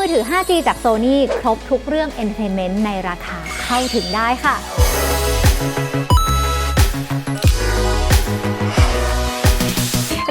มือถือ 5G จาก Sony ครบทุกเรื่อง Entertainment ในราคาเข้าถึงได้ค่ะ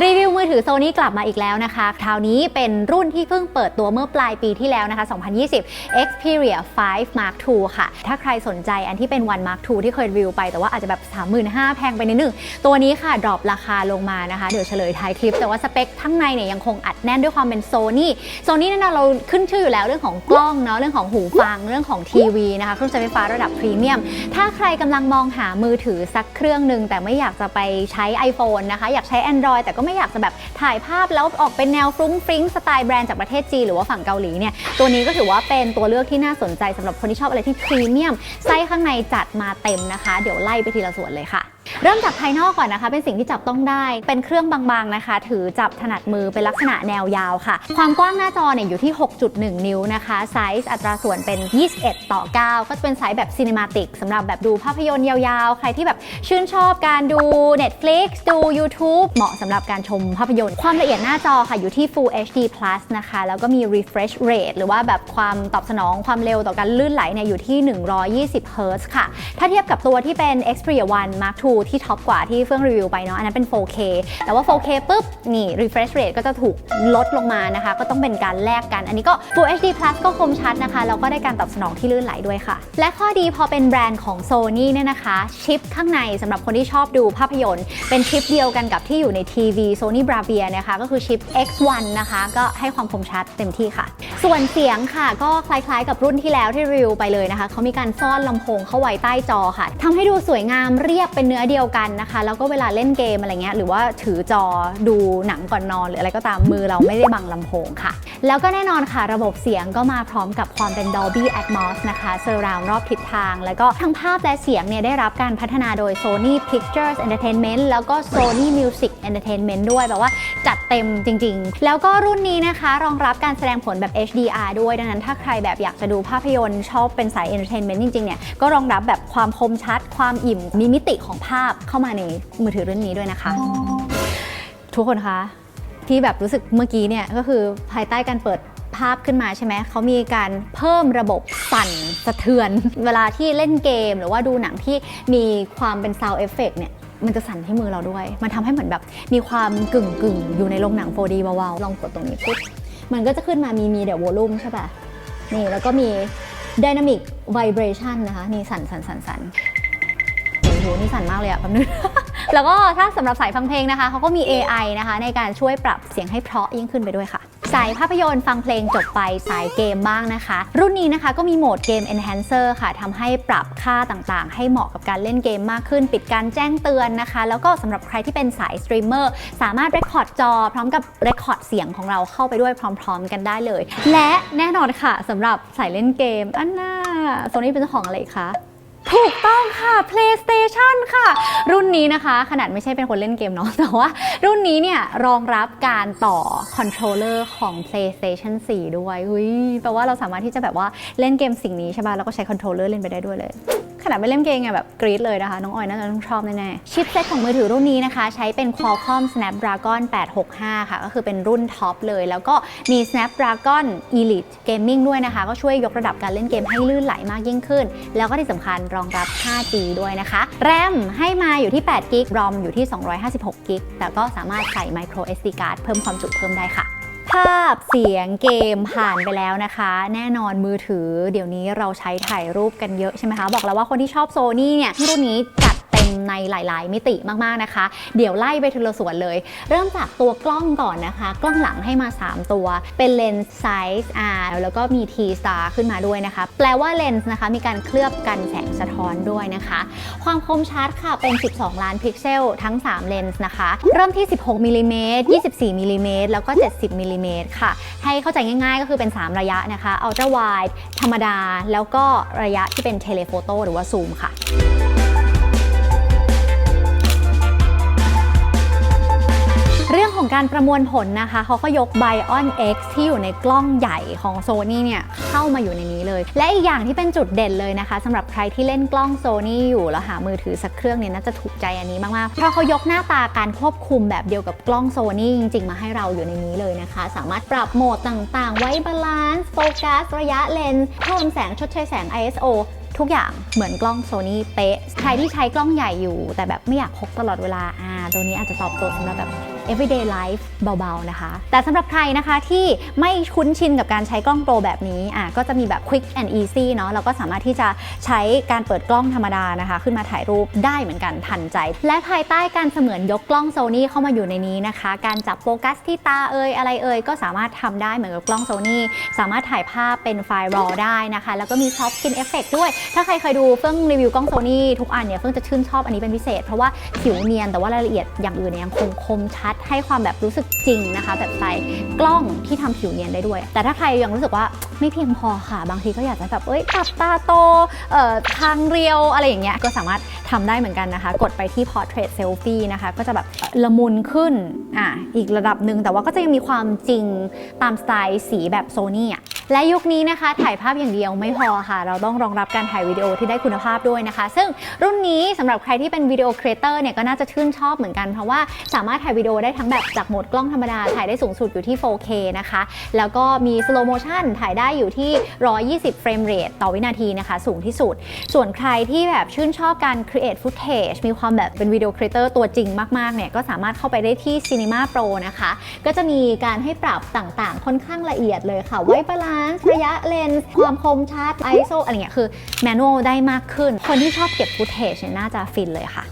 รีวิวมือถือโซนี่กลับมาอีกแล้วนะคะคราวนี้เป็นรุ่นที่เพิ่งเปิดตัวเมื่อปลายปีที่แล้วนะคะ 2020 Xperia 5 Mark II ค่ะ ถ้าใครสนใจอันที่เป็น One Mark II ที่เคยรีวิวไป แต่ว่าอาจจะแบบ 35,000 แพงไปนิดนึง ตัวนี้ค่ะ ดรอปราคาลงมานะคะ เดี๋ยวเฉลยท้ายคลิป แต่ว่าสเปคข้งในเนี่ยยังคงอัดแน่นด้วยความเป็นโซนี่โซนี่แน่นอนเราขึ้นชื่ออยู่แล้วเรื่องของกล้องเนาะเรื่องของหูฟังเรื่องของทีวีนะคะเครื่องใช้ไฟฟ้าระดับพรีเมียมถ้าใครกำลังมองหามือถือสักเครื่องหนึ่งแต่ไม่อยากจะไปใช้ iPhone นะคะอยากใช้ Android แต่ก็ไม่อยากจะแบบถ่ายภาพแล้วออกเป็นแนวฟรุ้งฟริ้งสไตล์แบรนด์จากประเทศจีนหรือว่าฝั่งเกาหลีเนี่ยตัวนี้ก็ถือว่าเป็นตัวเลือกที่น่าสนใจสำหรับคนที่ชอบอะไรที่พรีเมียมไส้ข้างในจัดมาเต็มนะคะ เดี๋ยวไล่ไปทีละส่วนเลยค่ะ เริ่มจากภายนอกก่อนนะคะ เป็นสิ่งที่จับต้องได้ เป็นเครื่องบางๆนะคะ ถือจับถนัดมือเป็นลักษณะแนวยาวค่ะ ความกว้างหน้าจอเนี่ยอยู่ที่ 6.1 นิ้วนะคะไซส์อัตราส่วนเป็น 21 ต่อ 9 ก็จะเป็นไซส์แบบซีนิมาติกสำหรับแบบดูภาพยนตร์ยาวๆ ใครที่แบบชื่นชอบการดู Netflix ดู YouTube เหมาะสำหรับการชมภาพยนตร์ ความละเอียดหน้าจอค่ะอยู่ที่ Full HD Plus นะคะ แล้วก็มี refresh rate หรือว่าแบบความตอบสนองความเร็วต่อการลื่นไหลเนี่ยอยู่ที่ 120 Hz ค่ะ ถ้าเทียบกับตัวที่เป็น Xperia 1 Mark II ที่ท็อปกว่าที่เฟื่องรีวิวไปเนาะอันนั้นเป็น 4K แต่ว่า 4K ปุ๊บนี่ refresh rate ก็จะถูกลดลงมานะคะ ก็ต้องเป็นการแลกกัน อันนี้ก็ Full HD Plus ก็คมชัดนะคะแล้วก็ได้การตอบสนองที่ลื่นไหลด้วยค่ะ และข้อดีพอเป็นแบรนด์ของ Sony เนี่ยนะคะ ชิปข้างในสำหรับคนที่ชอบดูภาพยนตร์ เป็นชิปเดียวกันกับที่อยู่ในทีวี Sony Bravia นะคะก็คือชิป X1 นะคะ ก็ให้ความคมชัดเต็มที่ค่ะ ส่วนเสียงค่ะก็คล้ายๆ กับรุ่นที่แล้วที่รีวิวไปเลยนะคะเขามีการซ่อนลำโพงเข้าไว้ใต้จอค่ะทำให้ดูสวยงามเรียบเป็นเนื้อเดียวกันนะคะ แล้วก็เวลาเล่นเกมอะไรเงี้ยหรือว่าถือจอดูหนังก่อนนอน หรืออะไรก็ตามมือเราไม่ได้บังลำโพงค่ะ แล้วก็แน่นอนค่ะ ระบบเสียงก็มาพร้อมกับความเป็น Dolby Atmos นะคะเซอร์ราวรอบทิศทาง แล้วก็ทั้งภาพและเสียงเนี่ยได้รับการพัฒนาโดย Sony Pictures Entertainment แล้วก็ Sony Music Entertainment ด้วยแบบว่าจัดเต็มจริง ๆ แล้วก็รุ่นนี้นะคะ รองรับการแสดงผลแบบ HDR ด้วยดังนั้นถ้าใครแบบอยากจะดูภาพยนตร์ชอบเป็นสาย Entertainment จริงๆเนี่ยก็รองรับแบบความคมชัด ความอิ่มมีมิติของภาพเข้ามาในมือถือรุ่นนี้ด้วยนะคะ ทุกคนคะที่แบบรู้สึกเมื่อกี้เนี่ยก็คือภายใต้การเปิดภาพขึ้นมาใช่ไหม เขามีการเพิ่มระบบสั่นสะเทือน เวลาที่เล่นเกมหรือว่าดูหนังที่มีความเป็น sound effect เนี่ย มันจะสั่นที่มือเราด้วย มันทำให้เหมือนแบบมีความกึ่งกึ่งๆอยู่ในโรงหนัง 4D เบาๆ ลองกดตรงนี้ปุ๊บ มันก็จะขึ้นมามีมีเดี๋ยววอลลุ่มใช่ป่ะ นี่แล้วก็มี dynamic vibration นะคะ นี่สั่นสั่นสั่นสั่นโอ้โหนี่สั่นมากเลยอะแป๊บนึง แล้วก็ถ้าสำหรับสายฟังเพลงนะคะเขาก็มี AI นะคะ ในการช่วยปรับเสียงให้เพราะยิ่งขึ้นไปด้วยค่ะ สายภาพยนตร์ฟังเพลงจบไปสายเกมบ้างนะคะ รุ่นนี้นะคะก็มีโหมดเกม Enhancer ค่ะทำให้ปรับค่าต่างๆ ให้เหมาะกับการเล่นเกมมากขึ้น ปิดการแจ้งเตือนนะคะ แล้วก็สำหรับใครที่เป็นสายสตรีมเมอร์สามารถเรคคอร์ดจอ พร้อมกับเรคคอร์ดเสียงของเราเข้าไปด้วยพร้อม ๆ กันได้เลย และแน่นอนค่ะสำหรับสายเล่นเกมอันน่าโซนี่เป็นเจ้าของอะไรคะ ถูกต้องค่ะ PlayStation ค่ะ รุ่นนี้นะคะ ขนาดไม่ใช่เป็นคนเล่นเกมเนาะแต่ว่ารุ่นนี้เนี่ยรองรับการต่อคอนโทรลเลอร์ของ PlayStation 4 ด้วยอุ้ยแปลว่าเราสามารถที่จะแบบว่าเล่นเกมสิ่งนี้ใช่ป่ะแล้วก็ใช้คอนโทรลเลอร์เล่นไปได้ด้วยเลย ขนาดไม่เล่นเกมไงแบบกรี๊ดเลยนะคะ น้องออยน่าจะต้องชอบแน่ๆชิปเซ็ตของมือถือรุ่นนี้นะคะ ใช้เป็น Qualcomm Snapdragon 865 ค่ะ ก็คือเป็นรุ่นท็อปเลย แล้วก็มี Snapdragon Elite Gaming ด้วยนะคะ ก็ช่วยยกระดับการเล่นเกมให้ลื่นไหลมากยิ่งขึ้น แล้วก็ที่สำคัญรองรับ 5G ด้วยนะคะ แรมให้มาอยู่ที่8 g b ROM อยู่ที่256 g b แต่ก็สามารถใส่ micro SD card เพิ่มความจุเพิ่มได้ค่ะ ภาพเสียงเกมผ่านไปแล้วนะคะ แน่นอนมือถือเดี๋ยวนี้เราใช้ถ่ายรูปกันเยอะใช่ไหมคะ บอกแล้วว่าคนที่ชอบโซนี่เนี่ยรุ่นนี้จัด ในหลาย ๆ มิติมากๆนะคะ เดี๋ยวไล่ไปทีละส่วนเลย เริ่มจากตัวกล้องก่อนนะคะ กล้องหลังให้มา 3 ตัว เป็นเลนส์ไซส์ R แล้วก็มี T star ขึ้นมาด้วยนะคะ แปลว่าเลนส์นะคะ มีการเคลือบกันแสงสะท้อนด้วยนะคะ ความคมชัดค่ะเป็น 12 ล้านพิกเซลทั้ง 3 เลนส์นะคะ เริ่มที่ 16มิลลิเมตร24มิลลิเมตรแล้วก็ 70มิลลิเมตรค่ะ ให้เข้าใจง่าย ๆ ก็คือเป็น 3 ระยะนะคะ Ultra Wide ธรรมดา แล้วก็ระยะที่เป็นเทเลโฟโต้หรือว่าซูมค่ะ ของการประมวลผลนะคะเขาก็ยก Bion X ที่อยู่ในกล้องใหญ่ของ Sony เนี่ยเข้ามาอยู่ในนี้เลย และอีกอย่างที่เป็นจุดเด่นเลยนะคะสำหรับใครที่เล่นกล้อง Sony อยู่แล้วหามือถือสักเครื่องเนี่ยน่าจะถูกใจอันนี้มากๆเพราะเขายกหน้าตาการควบคุมแบบเดียวกับกล้อง Sony จริง ๆ มาให้เราอยู่ในนี้เลยนะคะ สามารถปรับโหมดต่างๆ ไว้บาลานซ์โฟกัสระยะเลนส์เพิ่มแสงชดเชยแสง ISO ทุกอย่างเหมือนกล้อง Sony เป๊ะ ใครที่ใช้กล้องใหญ่อยู่ แต่แบบไม่อยากพกตลอดเวลาอ่าตัวนี้อาจจะตอบโจทย์สำหรับแบบ everyday life เบาๆนะคะ แต่สำหรับใครนะคะที่ไม่คุ้นชินกับการใช้กล้องโปรแบบนี้อะก็จะมีแบบ quick and easy เนาะเราก็สามารถที่จะใช้การเปิดกล้องธรรมดานะคะ ขึ้นมาถ่ายรูปได้เหมือนกันทันใจ และภายใต้การเสมือนยกกล้อง Sony เข้ามาอยู่ในนี้นะคะ การจับโฟกัสที่ตาเอ่ยอะไรเอ่ยก็สามารถทำได้เหมือนกับกล้อง Sony สามารถถ่ายภาพเป็นไฟล์ RAW ได้นะคะ แล้วก็มี soft skin effect ด้วย ถ้าใครเคยดูเฟื่องรีวิวกล้อง Sony ทุกอันเนี่ยเฟื่องจะชื่นชอบอันนี้เป็นพิเศษ เพราะว่าผิวเนียนแต่ว่ารายละเอียดอย่างอื่นเนี่ยยังคงคมชัดให้ความแบบรู้สึกจริงนะคะ แบบใส่กล้องที่ทำผิวเนียนได้ด้วย แต่ถ้าใครยังรู้สึกว่าไม่เพียงพอค่ะ บางทีก็อยากจะแบบเอ้ยตับตาโตเอ่อทางเรียวอะไรอย่างเงี้ยก็สามารถทำได้เหมือนกันนะคะ กดไปที่ portrait selfie นะคะ ก็จะแบบละมุนขึ้นอะอีกระดับหนึ่งแต่ว่าก็จะยังมีความจริงตามสไตล์สีแบบโซนี่อะ และยุคนี้นะคะถ่ายภาพอย่างเดียวไม่พอค่ะ เราต้องรองรับการถ่ายวิดีโอที่ได้คุณภาพด้วยนะคะ ซึ่งรุ่นนี้สำหรับใครที่เป็นวิดีโอครีเอเตอร์เนี่ยก็น่าจะชื่นชอบเหมือนกันเพราะว่าสามารถถ่ายวิดีโอได้ทั้งแบบจากโหมดกล้องธรรมดาถ่ายได้สูงสุดอยู่ที่ 4K นะคะ แล้วก็มี slow motion ถ่ายได้อยู่ที่ 120 เฟรมเรทต่อวินาทีนะคะ สูงที่สุด ส่วนใครที่แบบชื่นชอบการ create footage มีความแบบเป็นวิดีโอครีเอเตอร์ตัวจริงมากๆเนี่ยก็สามารถเข้าไปได้ที่ Cinema Pro นะคะ ก็จะมีการให้ปรับต่างๆ ค่อนข้างละเอียดเลยค่ะไว้บาลานซ์ระยะเลนส์ความคมชัด ISO อะไรเงี้ยคือแมนนวลได้มากขึ้น คนที่ชอบเก็บฟุตเทจเนี่ยน่าจะฟินเลยค่ะ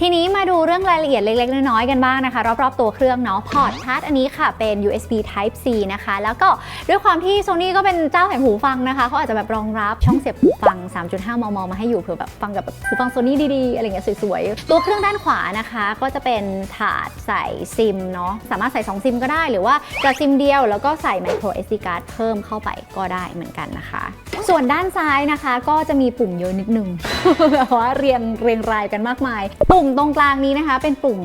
ทีนี้มาดูเรื่องรายละเอียดเล็กๆ น้อยๆ กันบ้างนะคะ รอบๆ ตัวเครื่องเนาะ พอร์ตชาร์จอันนี้ค่ะเป็น USB Type C นะคะ แล้วก็ด้วยความที่ Sony ก็เป็นเจ้าแห่งหูฟังนะคะเขาอาจจะแบบรองรับช่องเสียบหูฟัง 3.5 มม มาให้อยู่เผื่อแบบฟังกับหูฟัง Sony ดีๆ อะไรเงี้ยสวยๆ ตัวเครื่องด้านขวานะคะ ก็จะเป็นถาดใส่ซิมเนาะ สามารถใส่ 2 ซิมก็ได้ หรือว่าจะซิมเดียว แล้วก็ใส่ micro SD card เพิ่มเข้าไปก็ได้เหมือนกันนะคะ ส่วนด้านซ้ายนะคะ ก็จะมีปุ่มเยอะนิดนึงแบบว่าเรียงเรียงรายกันมากมายปุ่มตรงกลางนี้นะคะ เป็นปุ่ม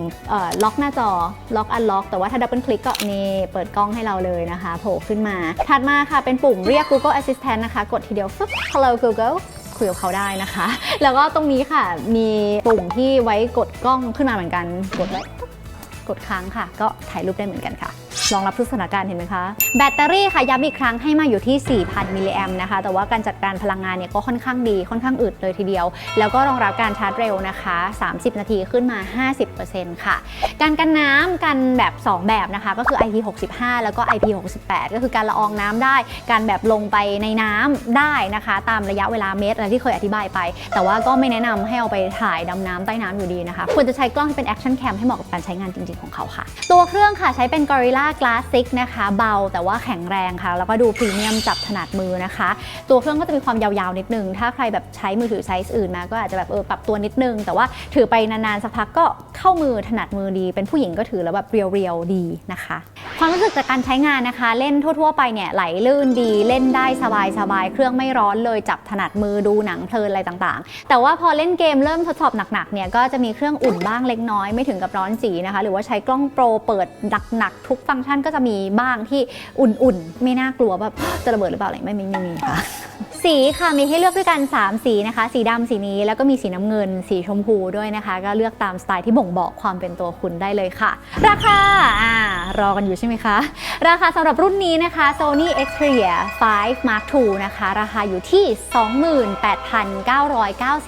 ล็อกหน้าจอล็อกอันล็อกแต่ว่าถ้าดับเบิลคลิกก็นี่เปิดกล้องให้เราเลยนะคะโผล่ขึ้นมา ถัดมาค่ะเป็นปุ่มเรียก Google Assistant นะคะ กดทีเดียวฟึ๊บ Hello Google คุยกับเขาได้นะคะ แล้วก็ตรงนี้ค่ะมีปุ่มที่ไว้กดกล้องขึ้นมาเหมือนกัน กดไว้กดค้างค่ะ ก็ถ่ายรูปได้เหมือนกันค่ะ รองรับทุกสถานการณ์เห็นไหมคะ แบตเตอรี่ค่ะย้ำอีกครั้งให้มาอยู่ที่ 4,000 มิลลิแอมนะคะ แต่ว่าการจัดการพลังงานเนี่ยก็ค่อนข้างดีค่อนข้างอึดเลยทีเดียว แล้วก็รองรับการชาร์จเร็วนะคะ 30 นาทีขึ้นมา 50%ค่ะ การกันน้ำกันแบบ 2 แบบนะคะ ก็คือ IP65 แล้วก็ IP68 ก็คือการละอองน้ำได้ การแบบลงไปในน้ำได้นะคะ ตามระยะเวลาเมตรอะไรที่เคยอธิบายไป แต่ว่าก็ไม่แนะนำให้เอาไปถ่ายดำน้ำใต้น้ำอยู่ดีนะคะควรจะใช้กล้องที่เป็น Action Cam ให้เหมาะกับการใช้งานจริง ๆของเขาค่ะ ตัวเครื่องค่ะใช้เป็น Gorilla Glass 6นะคะ เบาแต่ว่าแข็งแรงค่ะ แล้วก็ดูพรีเมียมจับถนัดมือนะคะ ตัวเครื่องก็จะมีความยาวๆนิดนึง ถ้าใครแบบใช้มือถือไซส์อื่นมาก็อาจจะแบบเออปรับตัวนิดนึง แต่ว่าถือไปนานๆสักพักก็เข้ามือถนัดมือดี เป็นผู้หญิงก็ถือแล้วแบบเรียวๆดีนะคะ ความรู้สึกจากการใช้งานนะคะ เล่นทั่วๆไปเนี่ยไหลลื่นดีเล่นได้สบายๆเครื่องไม่ร้อนเลยจับถนัดมือดูหนังเพลินอะไรต่างๆ แต่ว่าพอเล่นเกมเริ่มทดสอบหนักๆเนี่ยก็จะมีเครื่องอุ่นบ้างเล็กน้อยไม่ถึงกับร้อนจีนะคะ หรือว่าใช้กล้องโปรเปิดหนักๆทุกฟังก์ท่านก็จะมีบ้างที่อุ่นๆ ไม่น่ากลัวแบบจะระเบิดหรือเปล่าอะไรไม่ไม่ไม่มีค่ะสีค่ะมีให้เลือกด้วยกัน 3 สีนะคะ สีดำสีนี้แล้วก็มีสีน้ำเงิน สีชมพูด้วยนะคะ ก็เลือกตามสไตล์ที่บ่งบอกความเป็นตัวคุณได้เลยค่ะ ราคาอ่ารอกันอยู่ใช่ไหมคะ ราคาสำหรับรุ่นนี้นะคะ Sony Xperia 5 Mark II นะคะ ราคาอยู่ที่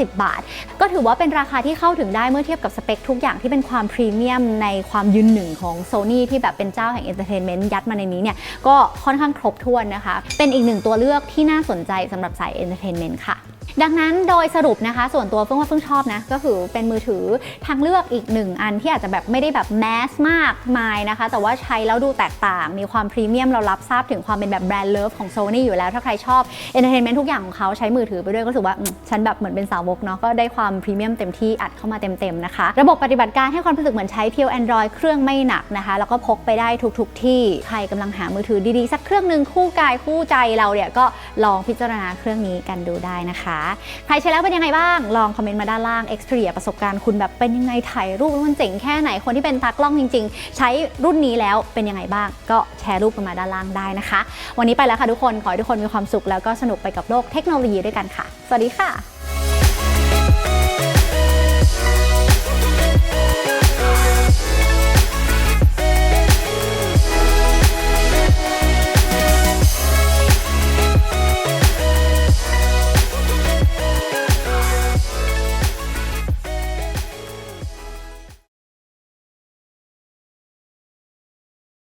28,990 บาท ก็ถือว่าเป็นราคาที่เข้าถึงได้เมื่อเทียบกับสเปคทุกอย่างที่เป็นความพรีเมียมในความยืนหนึ่งของ Sony ที่แบบเป็นเจ้าแห่งเอนเตอร์เทนเมนต์ยัดมาในนี้เนี่ยก็ค่อนข้างครบถ้วนนะคะ เป็นอีกหนึ่งตัวเลือกที่น่าสนใจสำหรับสายเอนเตอร์เทนเมนต์ค่ะ ดังนั้นโดยสรุปนะคะ ส่วนตัวเพิ่งว่าเพิ่งชอบนะ ก็คือเป็นมือถือทางเลือกอีกหนึ่งอันที่อาจจะแบบไม่ได้แบบแมสมากมายนะคะ แต่ว่าใช้แล้วดูแตกต่าง มีความพรีเมียมเรารับทราบถึงความเป็นแบบแบรนด์เลิฟของ Sony อยู่แล้ว ถ้าใครชอบเอนเตอร์เทนเมนต์ทุกอย่างของเขาใช้มือถือไปด้วยก็รู้สึกว่าฉันแบบเหมือนเป็นสาวกเนาะก็ได้ความพรีเมียมเต็มที่อัดเข้ามาเต็มๆนะคะระบบปฏิบัติการให้ความรู้สึกเหมือนใช้เพียว Android เครื่องไม่หนักนะคะ แล้วก็พกไปได้ทุกๆที่ใครกำลังหามือถือดีๆ สักเครื่องหนึ่งคู่กายคู่ใจเราเนี่ยก็ลองพิจารณาเครื่องนี้กันดูได้นะคะใครใช้แล้วเป็นยังไงบ้าง ลองคอมเมนต์มาด้านล่าง Xperia ประสบการณ์คุณแบบเป็นยังไงถ่ายรูปมันเจ๋งแค่ไหนคนที่เป็นตากล้องจริง ๆ ใช้รุ่นนี้แล้วเป็นยังไงบ้าง ก็แชร์รูปกันมาด้านล่างได้นะคะ วันนี้ไปแล้วค่ะทุกคนขอให้ทุกคนมีความสุขแล้วก็สนุกไปกับโลกเทคโนโลยีด้วยกันค่ะ สวัสดีค่ะ